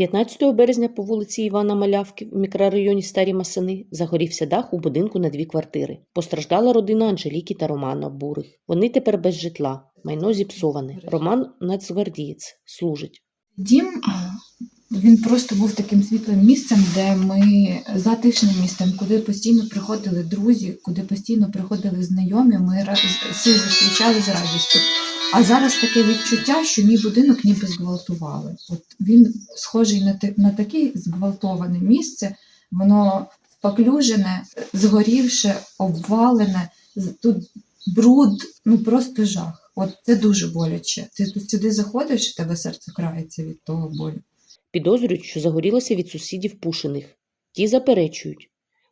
15 березня по вулиці Івана Малявки в мікрорайоні Старі Масини загорівся дах у будинку на дві квартири. Постраждала родина Анжеліки та Романа Бурих. Вони тепер без житла, майно зіпсоване. Роман нацгвардієць, служить. Дім він просто був таким світлим місцем, де ми затишним місцем, куди постійно приходили друзі, куди постійно приходили знайомі. Ми всі зустрічали з радістю. А зараз таке відчуття, що мій будинок ніби зґвалтували. От він схожий на, на таке зґвалтоване місце, воно поклюжене, згорівше, обвалене, тут бруд, ну просто жах. От це дуже боляче. Ти тут сюди заходиш, і тебе серце крається від того болю. Підозрюють, що загорілося від сусідів Пушиних. Ті заперечують.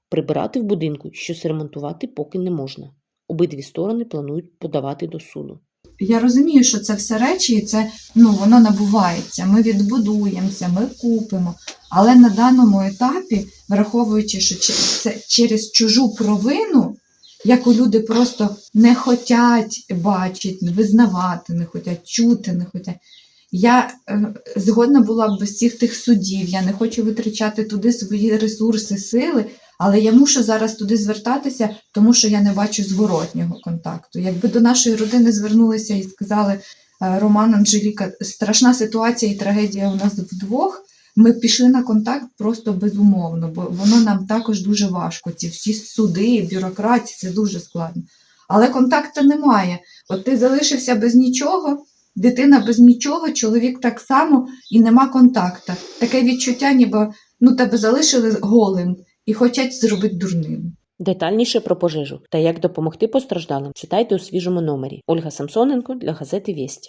Прибирати в будинку, щось ремонтувати поки не можна. Обидві сторони планують подавати до суду. Я розумію, що це все речі, і це ну воно набувається. Ми відбудуємося, ми купимо. Але на даному етапі, враховуючи, що це через чужу провину, яку люди просто не хочуть бачити, визнавати, не хочуть чути, не хочуть. Я е, згодна була б без всіх тих судів. Я не хочу витрачати туди свої ресурси, сили, але я мушу зараз туди звертатися, тому що я не бачу зворотнього контакту. Якби до нашої родини звернулися і сказали е, Роман Анжеліка, страшна ситуація і трагедія у нас вдвох. Ми пішли на контакт просто безумовно, бо воно нам також дуже важко. Ці всі суди, бюрократія, це дуже складно. Але контакту немає. От ти залишився без нічого, дитина без нічого, чоловік так само і нема контакту. Таке відчуття, ніби ну тебе залишили голим і хочуть зробити дурним. Детальніше про пожежу та як допомогти постраждалим читайте у свіжому номері. Ольга Самсоненко для газети Вість.